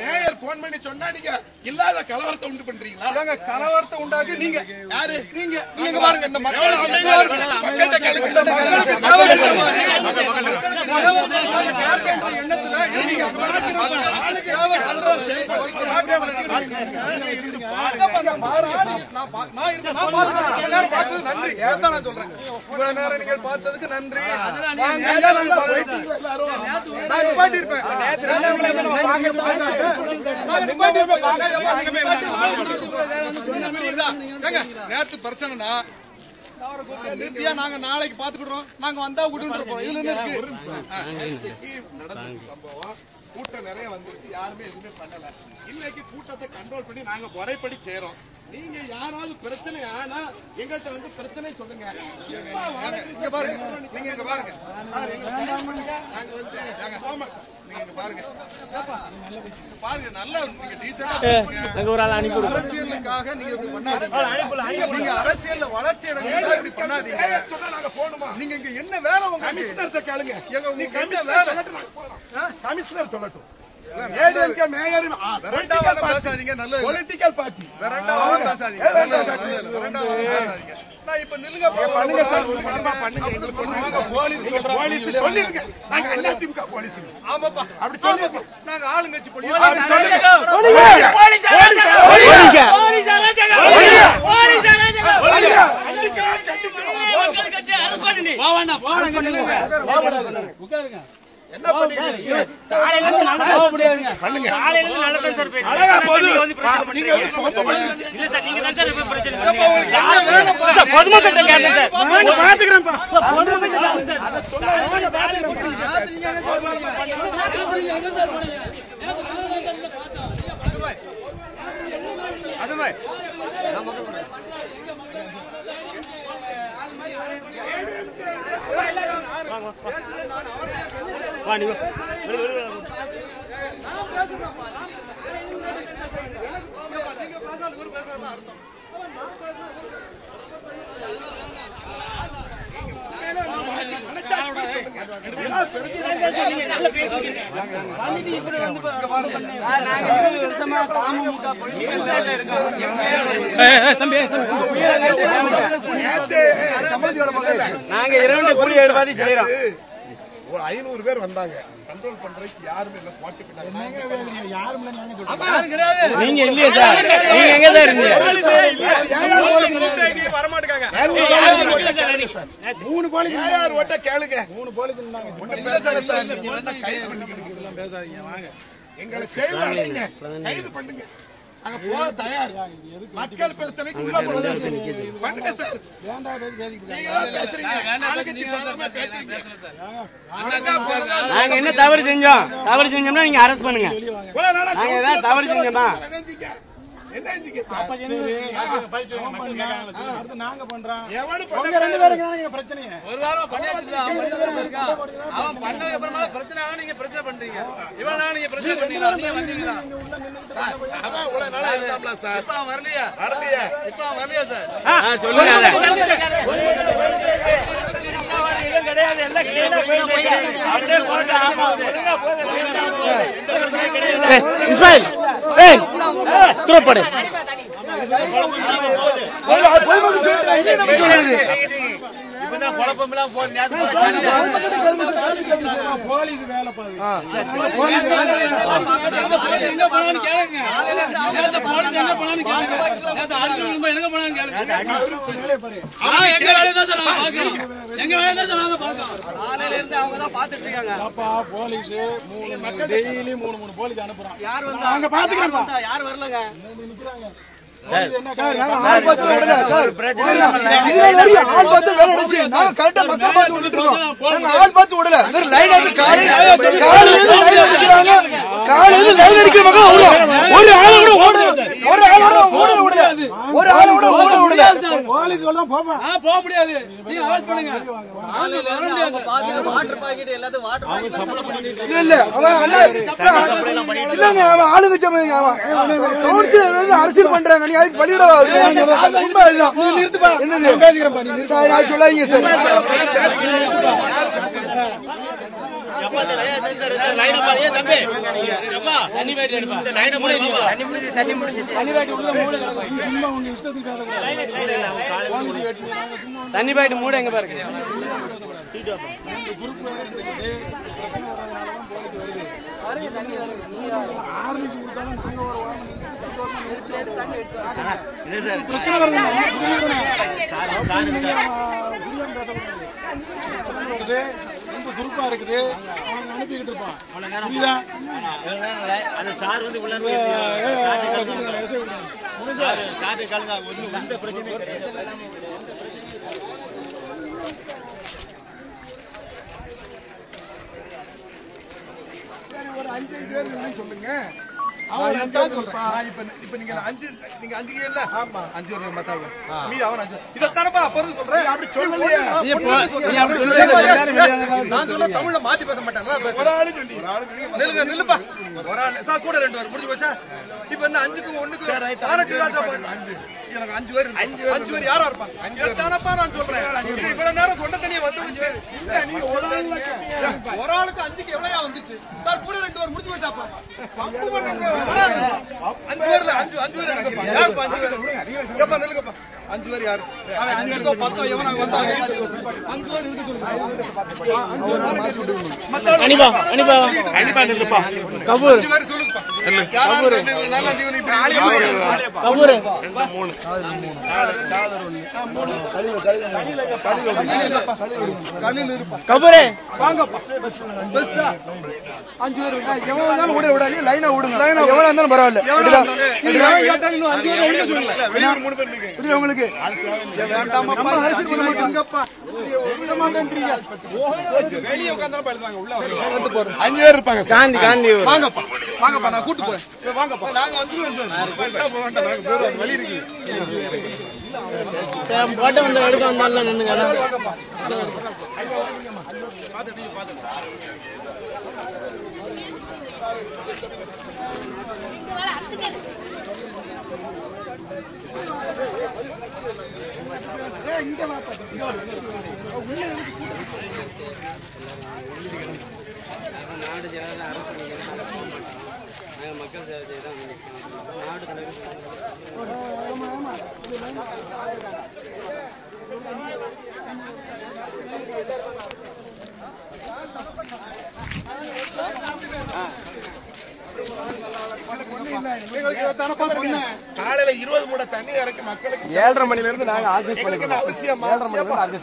Mayor phone பண்ணி சொன்னா நீங்க இல்லாத கலவரத்தை உண்டு பண்றீங்களா கலவரத்தை உண்டாக்கி நீங்க யாரு நீங்க நீங்க பாருங்க இந்த எண்ணத்துல நான் பாரு- நான் நான் சொல்றேன். இவ்வளவு நேரம் நீங்கள் பார்த்ததுக்கு நன்றி. நான் நிப்பாட்டி இருப்பேன் நேத்து பிரச்சனைனா நிறுத்தியா நாங்க நாளைக்கு பாத்துக்கிடுறோம் நாங்க வந்தா விடுன்னு இருப்போம். இதுல இருக்கு. சம்பவம் கூட்டம் நிறைய வந்திருக்கு யாருமே எதுவுமே பண்ணல. இன்னைக்கு கூட்டத்தை கண்ட்ரோல் பண்ணி நாங்க முறைப்படி செய்யறோம் நீங்க யாராவது பிரச்சனை ஆனா எங்கள்கிட்ட வந்து பிரச்சனை சொல்லுங்க. பாருங்க நீங்க இங்க பாருங்க. நாங்க வந்து இங்க பாருங்க. நீங்க டீசெண்டா பேசுங்க அரசியலுக்காக நீங்க அரசியல்ல வளர்ச்சி பண்ணாதீங்க. நாங்க போகணுமா? நீங்க இங்க என்ன வேலை உங்களுக்கு? கமிஷனர்கிட்ட கேளுங்க. எங்க நீ உங்களுக்கு என்ன கமிஷனர்? சொல்லட்டும், ஏடிஎம்கே மேயர் பேசாதீங்க நல்லது. பொலிட்டிக்கல் பார்ட்டி ரெண்டாவது பேசாதீங்க ரெண்டாவது பேசாதீங்க நான் இப்ப நில்லுங்க பண்ணுங்க சார் ஒரு படமா பண்ணுங்க எங்களுக்கு ஒண்ணும் போலீஸ் நீங்க போலீஸ் சொல்லிருங்க நாங்க அண்ணா திமுக போலீஸ் ஆமாப்பா அப்படி சொல்லுங்க. ஆமாப்பா. நாங்க ஆளுங்கட்சி போலீஸ் அப்படி சொல்லுங்க போலீஸ் அராஜகம்! போலீஸ் அராஜகம்! போலீஸ் அராஜகம்! மக்கள் கட்சி அரசு பண்ணி என்ன பண்ணுங்க. காலையில இருந்து நடக்க சார் பேசுறீங்க. அழகா போகுது. நீங்க வந்து பிரச்சனை நீங்க வந்து பண்றீங்க. தொந்தரவு பண்ணுங்க. இல்ல சார் நீங்க தான் சார் இப்ப பிரச்சனை அப்ப பண்றீங்க. உங்களுக்கு என்ன வேணும்ப்பா? சார், பொதுமக்கள்கிட்ட கேட்டேன் சார். பாத்துக்கிறேன்ப்பா சார், பொதுமக்கள்கிட்ட கேட்டேன் சார். நீங்க நல்லா பேசுறீங்க. பண்ணிட்டு இப்படி வந்து பா- நாங்க வா நீ அமமுக நாங்க இரண்டு புள்ளி ஏற்பாடு செய்யறோம். ஒரு ஐநூறு பேர் வந்தாங்க. கண்ட்ரோல் பண்றதுக்கு யாருமே இல்ல போட்டுக்கிட்டாங்க நீங்க இல்லையே சார். நீங்க எங்க சார் இருந்தீங்க? மூணு போலீஸ் யார் ஓட்ட கேளுங்க. மூணு போலீஸ் ஒண்ணு பிரச்சனை சார் நீங்க என்ன கைது பண்ணிக்கிறீங்க எங்களை கைது பண்ணுங்க. போக தயார். மக்கள் பிரச்சனைக்கு உள்ள போறது. பண்ணுங்க சார். நீங்க என்ன தவறு செஞ்சோம்? தவறு செஞ்சோம்னா நீங்க அரெஸ்ட் பண்ணுங்க. நாங்க ஏதாவது தவறு செஞ்சோமா? நாங்க பண்றோம் பிரச்சனையே? ஒரு வாரம் பண்ணியாச்சு அவன் அப்புறமா பிரச்சனை ஆனா நீங்க பிரச்சனை பண்றீங்க. நாள் நீங்க பிரச்சனை பண்ணீங்களா நீங்க வந்தீங்களா இப்ப அவன் வரலையா? வரலையே. இப்ப அவன் வரலையா சார்? சொல்லுங்க. கிடையாது எல்லாம் clean ஆ போயிட்டு அப்படியே போங்க ஆமா ஒழுங்கா போங்க இஸ்மாயில். ஏய் துறப்படு போலீஸ் வேலை பாருங்க போலீஸ் அடிச்சு டெய்லி மூணு மூணு போலீஸ் அனுப்புறோம் யார் வந்தா? அங்க பாத்துக்கிறேன்ப்பா யார் வரலங்க? சார் நாங்க ஆள் பார்த்து வேலை நடந்துச்சு நாங்க கரெக்டா மக்கள் பார்த்து விட்டுட்டு இருக்கோம். நாங்க ஆள் பார்த்து விடல. இந்த லைன் அது காலை காலையில லைன் அடிக்கிறாங்க காலையில லைன் அடிக்கிற மக்கள் விடுறோம் ஒரு ஆள் கூட ஓட ஒரு ஆள் விடல ஒரு ஆள் கூட ஓட விடல. போலீஸ் எல்லாம் போப்பா. ஆ, போக முடியாது. நீங்க அரெஸ்ட் பண்ணுங்க. ஆளு இல்ல, வர முடியாது சார். இல்ல. இல்ல அவன் அண்ணா இல்லங்க அவன் ஆளுங்க சமைங்க அவன். கவுன்சிலர் வந்து அரசியல் பண்றாங்க. நீ அதுக்கு பள்ளியிட உண்மை அதுதான் நீ நிறுத்துப்பா என்ன பேசிக்கிறப்பா நீ நிறுத்த சொல்லாதீங்க சார். தண்ணி பாயிட்டு மூட எங்க பாருங்க ரொம்ப குரூப்பா இருக்குது அவங்க அனுப்பிக்கிட்டு இருப்பான் புரியுதா அந்த சார் வந்து உள்ள போய் சார் காட்டு கலங்க ஒன்றும் எந்த பிரச்சனையும் கிடையாது ஒரு அஞ்சு பேர். இல்லைன்னு சொல்லுங்க அவன் அஞ்சாவது சொல்றேன் நான் இப்ப நீங்க அஞ்சு நீங்க அஞ்சு இல்ல ஆமா. அஞ்சு ஒரு அஞ்சு சொல்லலையே. நான் தமிழ்ல மாத்தி பேச மாட்டேன். கூட ரெண்டு பேர். முடிஞ்சு போச்சா? இப்ப என்ன அஞ்சுக்கு ஒண்ணுக்கு எனக்கு அஞ்சு பேர் அஞ்சு அஞ்சு பேர் யாரா இருப்பாங்க? நான் சொல்றேன். இவ்வளவு நேரம் தொண்டை தண்ணியை வந்து ஒரு ஆளுக்கு அஞ்சுக்கு எவ்வளவு வந்துச்சு? சார் கூட ரெண்டு பேர் முடிச்சு வச்சாப்பா. அஞ்சு பேர்ல அஞ்சு அஞ்சு பேர் யாருப்பா அஞ்சு பேர்? நில்லுங்கப்பா. அஞ்சு பேர் யாரு? அஞ்சுக்கோ பத்தோ எவனா அஞ்சு பேர் அனிபா அனிபா. நில்லுப்பா. கபூர். நல்லா இப்படி. கபூர். கல்லில் இருப்பா கபூரே. வாங்கப்பா. பெஸ்டா அஞ்சு பேர் இருக்காங்க. எவ்வளவு இருந்தாலும் விட விடாதீங்க. லைனா எவ்வளவு இருந்தாலும் பரவாயில்ல. எவன் கேட்டாலும் இன்னும் அஞ்சு பேர் உங்களுக்கு. அஞ்சு பேர் இருப்பாங்க. காந்தி காந்தி வாங்கப்பா வாங்கப்பா நான் கூட்டு போறேன். வாங்கப்பா. நாங்க இருக்கு. போட்டோ வந்து எடுக்க நின்னுங்க வாங்கப்பா நாடு ஜனதா அரசு நாங்கள் மக்கள் சேவை செய்ய தான் நாடு தலைவர் காலையில இருபது மூட தண்ணி இறக்கி மக்களுக்கு ஏழரை மணில இருந்து நாங்க ஆர்கனைஸ் அவசியமா?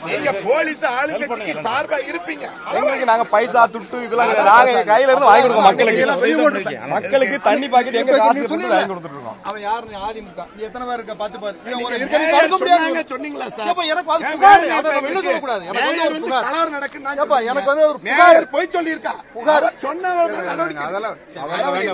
நீங்க போலீஸ் ஆளுங்கட்சிக்கு சார்பா இருப்பீங்க. எங்களுக்கு நாங்க பைசா துட்டு இதெல்லாம். நாங்க எங்க கையில இருந்து வாங்கி கொடுக்கோம். மக்களுக்கு. மக்களுக்கு தண்ணி பாக்கெட் எங்க காசு இருந்து வாங்கி கொடுத்துட்டு இருக்கோம். அவன் யாருன்னு அதிமுக நீ எத்தனை பேர் இருக்க? பாத்து பாரு. சொன்னீங்களா சார்? எனக்கு அது புகார் வெளில சொல்லக்கூடாது. எனக்கு வந்து ஒரு புகார். கலவரம் நடக்குன்னு நான் ஏப்பா, எனக்கு வந்து ஒரு புகார். மேயர் போய் சொல்லியிருக்கா? புகார். சொன்னவங்க மேல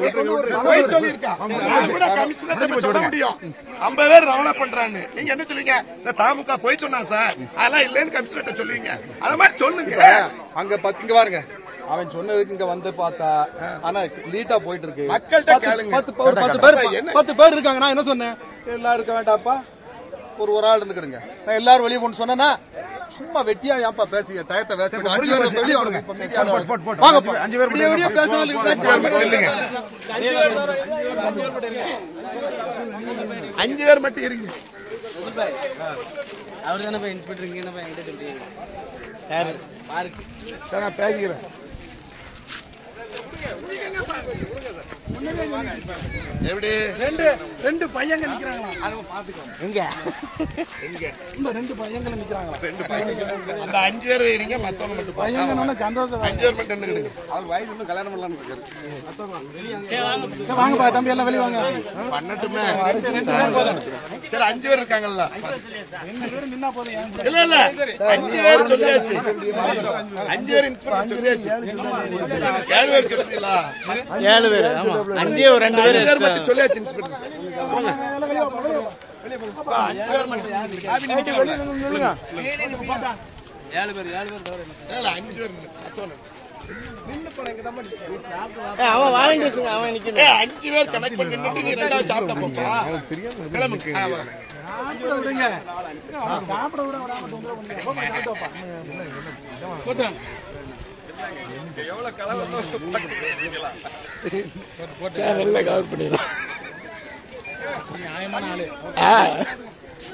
ஐம்பது பேர் ரவணை பண்றான்னு. நீங்க என்ன சொல்லுவீங்க இந்த தாமுக போய் சொன்னா சார். அதெல்லாம் இல்லைன்னு கமிஷனர் சொல்லுவீங்க அத மாதிரி சொல்லுங்க. அங்க பத்து இங்க பாருங்க அவன் சொன்னதுக்கு இங்க வந்து பார்த்தா ஆனா லீட்டா போயிட்டு இருக்கு மக்கள்கிட்ட பத்து- பேர் பத்து பேர் என்ன? பத்து பேர் இருக்காங்க. நான் என்ன சொன்னேன்? எல்லாரும் இருக்க வேண்டாப்பா ஒரு ஒரு ஆள் இருந்துக்கிடுங்க. நான் எல்லாரும் வெளியே போன்னு சொன்னேன்னா சும்மா வெட்டியா ஏன்ப்பா பேசுங்க டயத்தை வேஸ்ட் பண்ணி அஞ்சு பேர் வெளியே வாங்க இப்ப மீதி ஆளு வாங்க. அஞ்சு பேர் விடிய விடிய இல்லைங்க அஞ்சு பேர் மட்டும் இருங்க. அவர் தானே போய் இன்ஸ்பெக்டர் இங்கே என்ன என்கிட்ட சொல்றீங்க யாரு? பார்க்கு சரி நான் பேசிக்கிறேன். எப்படி? ரெண்டு ரெண்டு பையங்க நிக்கிறாங்களா எங்க? எங்க? இந்த ரெண்டு பையங்க நிக்கிறாங்களா ரெண்டு பையங்க. அந்த அஞ்சு பேர் இருங்க மத்தவங்க மட்டும். பையங்க சந்தோஷம் அஞ்சு பேர் மட்டும் நின்னுக்கிடுங்க அவர் வயசு இன்னும் கல்யாணம் பண்ணலாம்னு இருக்காரு. வாங்கப்பா தம்பி எல்லாம் வெளியே வாங்க. பண்ணட்டுமே. சரி அஞ்சு பேர் இருக்காங்கல்ல. இல்ல இல்ல. அஞ்சு பேர் சொல்லியாச்சு. அஞ்சு பேர் இன்ஸ்பெக்டர் சொல்லியாச்சு. ஏழு பேர். சொல்லுவீங்களா ஏழு பேர் ஆமா. அஞ்சே ஒரு ரெண்டு பேர் அஞ்சு பேர் மட்டும் சொல்லியாச்சு இன்ஸ்பெக்டர் போங்க ஏழு பேர் ஏழு பேர் தவிர இல்ல, இல்ல, அஞ்சு பேர் நில்லு. மத்தவங்க. அவன் வாலண்டியர்ஸுங்க அவன் நிக்கணும் ஏய், அஞ்சு பேர் கனெக்ட் பண்ணி நின்னுட்டு நீ ரெண்டாவது சாப்பிட போப்பா கிளம்புங்க ஆ, வா. சாப்பிட விடுங்க சாப்பிட விட விடாம தொந்தரவு சேனல்ல கவர் பண்ணிடலாம் நியாயமான ஆளு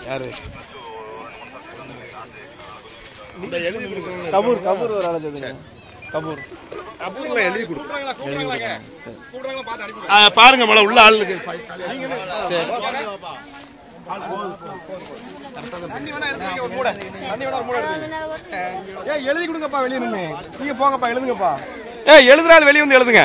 யாரு? கபூர் கபூர் ஒரு ஆளை சொல்லுங்க கபூர். அப்புறம் எழுதி ஆ, பாருங்க மலை உள்ள ஆளுக்கு தண்ணி தண்ணி ஏய் எழுதி கொடுங்கப்பா வெளிய நீங்க போங்கப்பா எழுதுங்கப்பா. ஏய் எழுதுறாள் வெளிய வந்து எழுதுங்க.